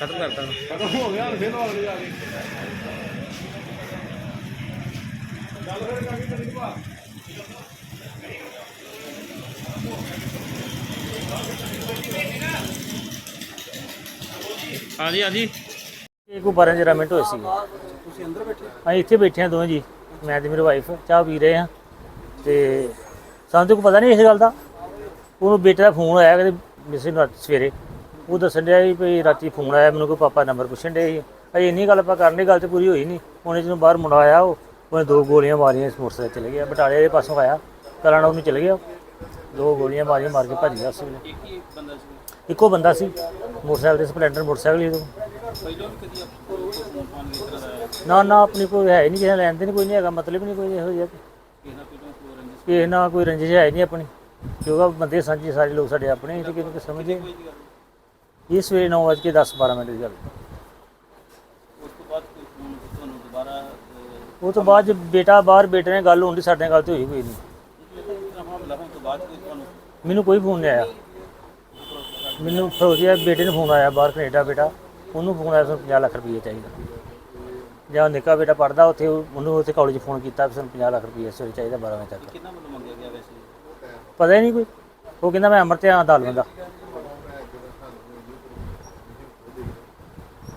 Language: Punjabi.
ਖਤਮ ਕਰਤਾ। ਖਤਮ ਹੋ ਗਿਆ ਹੁਣ ਫੇਰ ਲਈ ਆ ਕੇ ਚੱਲ ਫਿਰ ਕਾਕੀ ਕਰੀ ਭਾ ਹਾਂਜੀ ਹਾਂਜੀ। ਇਹ ਕੋ 12 13 ਮਿੰਟ ਹੋਏ ਸੀ ਤੁਸੀਂ ਅੰਦਰ ਬੈਠੇ ਅਸੀਂ ਇੱਥੇ ਬੈਠੇ ਆ ਦੋਵੇਂ ਜੀ। ਮੈਂ ਤੇ ਮੇਰੀ ਵਾਈਫ ਚਾਹ ਪੀ ਰਹੇ ਆ ਤੇ ਸਾਨੂੰ ਤਾਂ ਕੋਈ ਪਤਾ ਨਹੀਂ ਇਸ ਗੱਲ ਦਾ। ਉਹਨੂੰ ਬੇਟੇ ਦਾ ਫੋਨ ਆਇਆ ਕਿ ਮਿਸੇ ਨੂੰ ਸਵੇਰੇ। ਉਹ ਦੱਸਣ ਡਿਆ ਸੀ ਵੀ ਰਾਤੀ ਫੋਨ ਆਇਆ ਮੈਨੂੰ ਕੋਈ ਪਾਪਾ ਨੰਬਰ ਪੁੱਛਣ ਡੇ ਸੀ। ਅਜੇ ਇੰਨੀ ਗੱਲ ਆਪਾਂ ਕਰਨੀ ਗੱਲ ਤੇ ਪੂਰੀ ਹੋਈ ਨਹੀਂ ਉਹਨੇ ਜਦੋਂ ਬਾਹਰ ਮੁੰਡਾ ਆਇਆ ਉਹ ਉਹਨੇ ਦੋ ਗੋਲੀਆਂ ਮਾਰੀਆਂ ਇਸ ਮੋਟਰਸਾਈਕਲ ਤੇ ਚਲੇ ਗਿਆ। ਬਟਾਲੇ ਦੇ ਪਾਸੋਂ ਆਇਆ ਕਰਾਣਾ ਉਹਨੂੰ ਚਲੇ ਗਿਆ। ਦੋ ਗੋਲੀਆਂ ਮਾਰੀਆਂ ਮਾਰ ਕੇ ਭੱਜ ਗਿਆ ਉਸ ਵੇਲੇ ਇੱਕ ਬੰਦਾ ਸੀ। ਇੱਕੋ ਬੰਦਾ ਸੀ ਮੋਟਰਸਾਈਕਲ ਤੇ ਸਪਲੈਂਡਰ ਮੋਟਰਸਾਈਕਲ ਹੀ ਦਾ ਆਇਆ? ਨਾ ਨਾ ਆਪਣੀ ਕੋਈ ਹੈ ਨਹੀਂ ਕਿਸੇ ਲੈਣ ਦੇਣ ਕੋਈ ਨਹੀਂ ਹੈਗਾ ਮਤਲਬ ਨਹੀਂ ਕੋਈ ਇਹੋ ਜਿਹਾ। ਕਿਸੇ ਨਾਲ ਪਹਿਲਾਂ ਕੋਈ ਰੰਜਿਸ਼ ਕਿ ਨਾ ਕੋਈ ਰੰਜਿਸ਼ ਹੈ ਨਹੀਂ ਆਪਣੀ। ਕਿਉਂਕਿ ਬੰਦੇ ਸਾਂਝੇ ਸਾਰੇ ਲੋਕ ਸਾਡੇ ਆਪਣੇ ਹੀ ਤੇ ਕਿਹਨੂੰ ਸਮਝੇ ਦੀ ਇਹ ਸਵੇਰੇ 9 ਵਜੇ 10 12 ਮਿੰਟ ਦੀ ਗੱਲ। ਉਸ ਤੋਂ ਬਾਅਦ ਕੋਈ ਫੋਨ ਤੁਹਾਨੂੰ ਦੁਬਾਰਾ ਉਹ ਤੋਂ ਬਾਅਦ 'ਚ ਬੇਟਾ ਬਾਹਰ ਬੇਟੇ ਨਾਲ ਗੱਲ ਹੁੰਦੀ ਸਾਡੇ ਨਾਲ ਗੱਲ ਤੇ ਹੋਈ ਕੋਈ ਨਹੀਂ। ਹੋਣ ਤੋਂ ਮੈਨੂੰ ਕੋਈ ਫੋਨ ਨਹੀਂ ਆਇਆ। ਮੈਨੂੰ ਫਰੋਜ਼ੀਆ ਬੇਟੇ ਨੂੰ ਫੋਨ ਆਇਆ ਬਾਹਰ ਕੈਨੇਡਾ ਬੇਟਾ। ਉਹਨੂੰ ਫੋਨ ਆਇਆ ਸਾਨੂੰ 50 ਲੱਖ ਰੁਪਏ ਚਾਹੀਦਾ। ਜਾਂ ਨਿੱਕਾ ਬੇਟਾ ਪੜਦਾ ਉੱਥੇ ਉਹ- ਉਹਨੂੰ ਉੱਥੇ ਕਾਲਜ ਫੋਨ ਕੀਤਾ ਵੀ ਸਾਨੂੰ 50 ਲੱਖ ਰੁਪਏ ਸਵੇਰੇ ਚਾਹੀਦਾ 12 ਵਜੇ ਤੱਕ। ਕਿੰਨਾ ਮੰਗਿਆ ਗਿਆ ਵੈਸੇ? ਪਤਾ ਹੀ ਨਹੀਂ ਕੋਈ। ਉਹ ਕਹਿੰਦਾ ਮੈਂ ਅਮਰਤਿਆ ਦਾਲ ਬੰਦਾ